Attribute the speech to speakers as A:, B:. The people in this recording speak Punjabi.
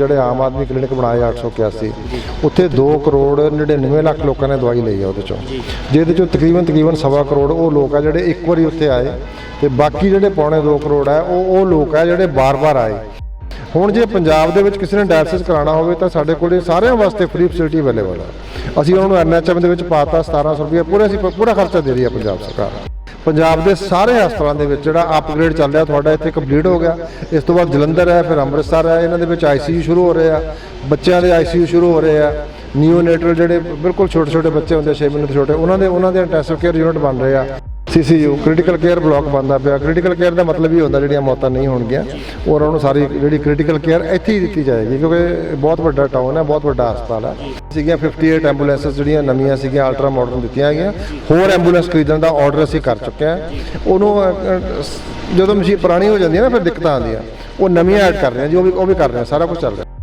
A: ਜਿਹੜੇ ਆਮ ਆਦਮੀ ਕਲੀਨਿਕ ਬਣਾਏ 881 ਉੱਥੇ 2 ਕਰੋੜ 99 ਲੱਖ ਲੋਕਾਂ ਨੇ ਦਵਾਈ ਲਈ ਆ ਉਹਦੇ ਚੋਂ। ਜਿਹਦੇ ਚੋਂ ਤਕਰੀਬਨ ਤਕਰੀਬਨ ਸਵਾ ਕਰੋੜ ਉਹ ਲੋਕ ਆ ਜਿਹੜੇ ਇੱਕ ਵਾਰੀ ਉੱਥੇ ਆਏ ਤੇ ਬਾਕੀ ਜਿਹੜੇ ਪੌਣੇ 2 ਕਰੋੜ ਆ, ਉਹ ਉਹ ਲੋਕ ਆ ਜਿਹੜੇ ਬਾਰ-ਬਾਰ ਆਏ। ਹੁਣ ਜੇ ਪੰਜਾਬ ਦੇ ਵਿੱਚ ਕਿਸੇ ਨੇ ਡਾਇਲਿਸਿਸ ਕਰਾਉਣਾ ਹੋਵੇ ਤਾਂ ਸਾਡੇ ਕੋਲ ਸਾਰਿਆਂ ਵਾਸਤੇ ਫ੍ਰੀ ਫੈਸਿਲਿਟੀ ਅਵੇਲੇਬਲ ਹੈ ਅਸੀਂ ਉਹਨਾਂ ਨੂੰ ਐਨਐਚਐਮ ਦੇ ਵਿੱਚ ਪਾਤਾ 1700 ਰੁਪਏ ਪੂਰੇ ਅਸੀਂ ਪੂਰਾ ਖਰਚਾ ਦੇ ਰਹੀ ਹੈ ਪੰਜਾਬ ਸਰਕਾਰ। ਪੰਜਾਬ ਦੇ ਸਾਰੇ ਹਸਪਤਾਲਾਂ ਦੇ ਵਿੱਚ ਜਿਹੜਾ ਅਪਗ੍ਰੇਡ ਚੱਲ ਰਿਹਾ, ਤੁਹਾਡਾ ਇੱਥੇ ਕੰਪਲੀਟ ਹੋ ਗਿਆ। ਇਸ ਤੋਂ ਬਾਅਦ ਜਲੰਧਰ ਹੈ, ਫਿਰ ਅੰਮ੍ਰਿਤਸਰ ਹੈ, ਇਹਨਾਂ ਦੇ ਵਿੱਚ ਆਈਸੀਯੂ ਸ਼ੁਰੂ ਹੋ ਰਹੇ ਆ। ਬੱਚਿਆਂ ਦੇ ਆਈਸੀਯੂ ਸ਼ੁਰੂ ਹੋ ਰਹੇ ਆ। ਨਿਓਨੇਟਲ ਜਿਹੜੇ ਬਿਲਕੁਲ ਛੋਟੇ ਛੋਟੇ ਬੱਚੇ ਹੁੰਦੇ 6 ਮਹੀਨੇ ਤੋਂ ਛੋਟੇ, ਉਹਨਾਂ ਦੇ ਉਹਨਾਂ ਦੇ ਇੰਟੈਂਸਿਵ ਕੇਅਰ ਯੂਨਿਟ ਬਣ ਰਹੇ ਆ। ਸੀਸੀਯੂ ਕ੍ਰਿਟੀਕਲ ਕੇਅਰ ਬਲਾਕ ਬਣਦਾ ਪਿਆ। ਕ੍ਰਿਟੀਕਲ ਕੇਅਰ ਦਾ ਮਤਲਬ ਇਹ ਹੁੰਦਾ ਜਿਹੜੀਆਂ ਮੌਤਾਂ ਨਹੀਂ ਹੋਣਗੀਆਂ ਔਰ ਉਹਨਾਂ ਨੂੰ ਸਾਰੀ ਜਿਹੜੀ ਕ੍ਰਿਟੀਕਲ ਕੇਅਰ ਇੱਥੇ ਹੀ ਦਿੱਤੀ ਜਾਏਗੀ, ਕਿਉਂਕਿ ਬਹੁਤ ਵੱਡਾ ਟਾਊਨ ਹੈ, ਬਹੁਤ ਵੱਡਾ ਹਸਪਤਾਲ ਹੈ। ਸੀਗੀਆਂ 58 ਐਂਬੂਲੈਂਸਸ ਜਿਹੜੀਆਂ ਨਵੀਆਂ ਸੀਗੀਆਂ ਅਲਟਰਾ ਮਾਡਰਨ ਦਿੱਤੀਆਂ ਗਈਆਂ ਹੋਰ ਐਂਬੂਲੈਂਸ ਖਰੀਦਣ ਦਾ ਆਰਡਰ ਅਸੀਂ ਕਰ ਚੁੱਕੇ ਹਾਂ। ਉਹਨੂੰ ਜਦੋਂ ਮਸ਼ੀਨ ਪੁਰਾਣੀ ਹੋ ਜਾਂਦੀ ਹੈ ਨਾ, ਫਿਰ ਦਿੱਕਤਾਂ ਆਉਂਦੀਆਂ। ਉਹ ਨਵੀਆਂ ਐਡ ਕਰ ਰਹੇ ਹਾਂ ਜੀ, ਉਹ ਵੀ ਉਹ ਵੀ ਕਰ ਰਹੇ ਹਾਂ, ਸਾਰਾ ਕੁਝ ਚੱਲ ਰਿਹਾ।